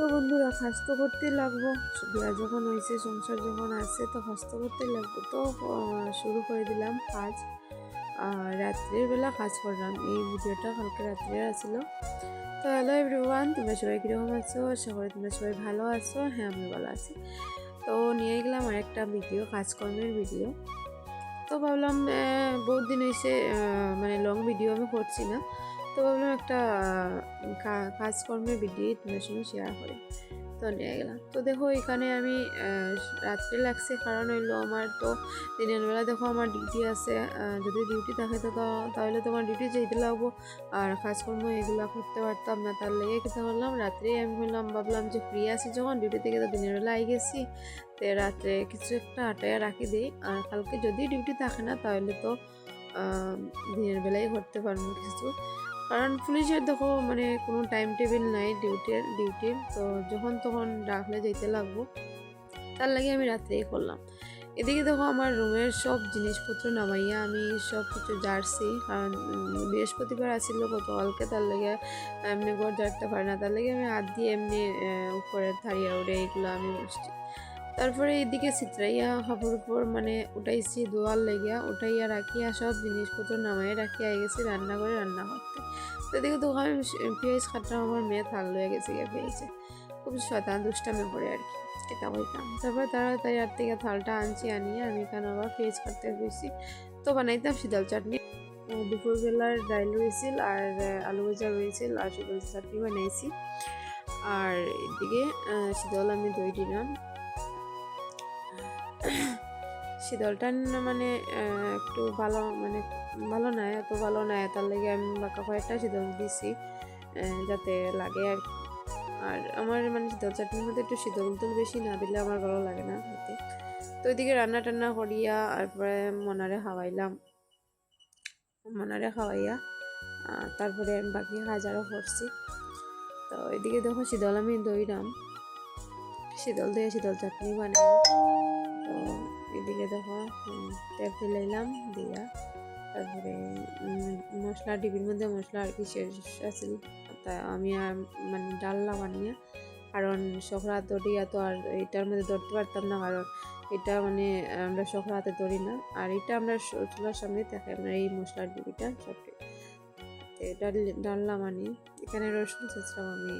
তো বন্ধুরা তো করতে লাগবো। বিয়া যখন হয়েছে সংসার যখন আছে, তো কাজ তো করতে লাগবো। তো শুরু করে দিলাম কাজ রাত্রের বেলা কাজ করলাম। এই ভিডিওটা কালকে রাত্রে আসছিল তো হ্যালো এভরিওয়ান তোমরা সবাই কীরকম আছো? আশা করি তোমরা সবাই ভালো আছো। হ্যাঁ আমি ভালো আছি। তো, নিয়ে গেলাম আর একটা ভিডিও, কাজকর্মের ভিডিও। তো ভাবলাম বহুত দিন হয়েছে মানে লং ভিডিও আমি করছি না। তো ভাবলাম একটা কাজকর্মের ভিডিও তোমার সঙ্গে শেয়ার করি। তো নিয়ে গেলাম। তো দেখো এখানে আমি রাত্রে লাগছে কারণ হইল আমার তো দিনের বেলা দেখো আমার ডিউটি আছে। যদি ডিউটি থাকে তো তাহলে তোমার ডিউটি যেতে লাগবো। আর কাজকর্ম এগুলো করতে পারতাম না, তার লেগে কথা বললাম রাত্রেই আমি বললাম ভাবলাম যে ফ্রি আছি যখন ডিউটি থেকে তো দিনের বেলা আই গেছি। তো রাত্রে কিছু একটা আটায় রাখি দিই। আর কালকে যদি ডিউটি থাকে না, তাহলে তো দিনের বেলায় করতে পারব কিছু। কারণ পুলিশের দেখো মানে কোনো টাইম টেবিল নাই ডিউটির ডিউটির তো যখন তখন ডাকলে যেতে লাগবো। তার লাগে আমি রাত্রেই করলাম। এদিকে দেখো আমার রুমের সব জিনিসপত্র নামাইয়া আমি সব কিছু জার্সি কারণ বৃহস্পতিবার আসছিল গতকালকে তার লাগে এমনি ঘর জারতে পারে না। তার লাগে আমি হাত দিয়ে এমনি উপরে থারিয়া উড়ে এগুলো আমি তারপরে এইদিকে চিত্রাইয়া কাপড় উপর মানে উঠাইছি দোয়াল লেগিয়া উঠাইয়া রাখিয়া সব জিনিসপত্র নামাই রাখিয়া গেছি রান্না করে রান্না করতে। তো এদিকে তো আমি পেঁয়াজ কাটলাম আমার মেয়ে থাল লয়ে গেছে গিয়ে পেয়েছে খুব শতান দুষ্টামে করে আর কি এটা বলতাম তারপরে তাড়াতাড়ি আর থেকে থালটা আনছি, আনিয়ে আমি এখানে আবার পেঁয়াজ কাটতে হয়েছি তো বানাইতাম শীতল চাটনি। দুপুরবেলার ডাইল রয়েছিল আর আলু ভাজা রয়েছিল আর শীতল চাটনি বানাইছি। আর এদিকে শীতল আমি দই দিলাম। শীতলটা মানে একটু ভালো মানে ভালো না, এত ভালো না, তার লেগে আমি বাঁকা কয়েকটা শীতল দিছি যাতে লাগে আর। আর আমার মানে শীতল চাটনির মধ্যে একটু শীতল উতল বেশি না দিলে আমার ভালো লাগে না তো ওইদিকে রান্না টান্না করিয়া, তারপরে মনারে খাওয়াইলাম। মনারে খাওয়াইয়া তারপরে আমি বাকি হাজারও করছি। তো এদিকে দেখো শীতল আমি দইরাম। শীতল দিয়ে শীতল চাটনি বানাই। এদিকে দেখো তেল ফেলাইলাম দিয়া। তারপরে মশলা, ডিবির মধ্যে মশলা আর কি শেষ আছিল তা আমি আর মানে ডাল্লা বানিয়ে, কারণ সখরা দড়িয়া তো আর এটার মধ্যে ধরতে পারতাম না, কারণ এটা মানে আমরা সখরা হাতে ধরি না। আর এটা আমরা চুলার সামনে থাকে আমরা এই মশলার ডিবিটা সবটাই। এটা ডাল্লা বানি এখানে রসুন চেঁচড়াম আমি,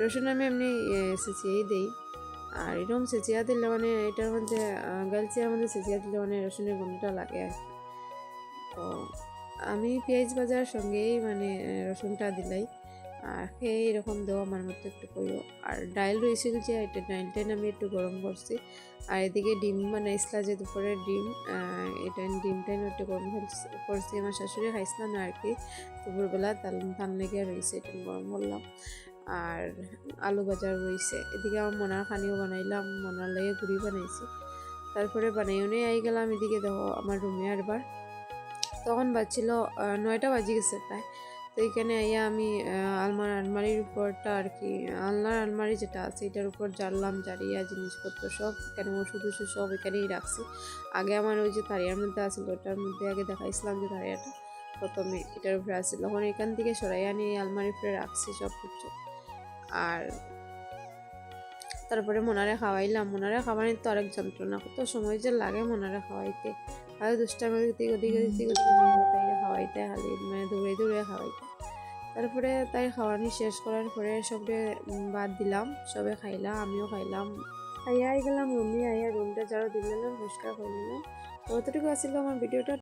রসুন আমি এমনি চেঁচিয়েই দিই। আর এরকম চেঁচিয়া দিলে মানে এটার মধ্যে গালচিয়ার মধ্যে চেঁচিয়া দিলে মানে রসুনের গন্ধটা লাগে। তো আমি পেঁয়াজ ভাজার সঙ্গেই মানে রসুনটা দিলাই। আর খেয়ে এরকম দেওয়া আমার মতো একটু কইও। আর ডাইল রয়েছিল যে এটা ডাইলটাই আমি একটু গরম করছি। আর এদিকে ডিম বানাইছিলা যে দুপুরে ডিম এটা ডিমটাই একটু গরম করছি- আমার শাশুড়ি খাইছিলাম না আর কি। দুপুরবেলা তাল তাল লেগে রয়েছে একটু গরম করলাম। আর আলু ভাজা রয়েছে। এদিকে আমার মনার খানিও বানাইলাম, মনার লাগে গুড়ি বানাইছি। তারপরে বানাইও নিয়ে আই গেলাম এদিকে দেখো আমার রুমে আরবার। তখন বাজছিল নয়টা বাজি গেছে প্রায়। তো এখানে আইয়া আমি আলমার, আলমারির উপরটা আর কি, আলনার আলমারি যেটা আছে এটার উপর জানলাম, জারিয়া জিনিসপত্র সব, এখানে ওষুধ ওষুধ সব এখানেই রাখছি। আগে আমার ওই যে তারিয়ার মধ্যে আছিল ওটার মধ্যে আগে দেখাইছিলাম যে তারিয়াটা প্রথমে, এটার উপরে আসছিল তখন এখান থেকে সরাইয়া নিয়ে এই আলমারির উপরে রাখছি সব কিছু আর তারপরে মনারে খাওয়াইলাম। মনারে খাওয়ানোর তো আরেক যন্ত্রণা। কত সময় যে লাগে মনারে খাওয়াইতে। আর দুষ্টামি দিকে ওদিকে দিকে ওদিকে খাওয়াইতে খালি মানে দৌড়ে দৌড়ে খাওয়াইতে। তারপরে তাই খাওয়ানি শেষ করার পরে সবে বাদ দিলাম। সবে খাইলাম, আমিও খাইলাম। খাইয়া আই গেলাম রুমে, আইয়া রুমটা যারা দিলাম, পরিষ্কার করে নিলাম তো অতটুকু আসছিল আমার ভিডিওটা।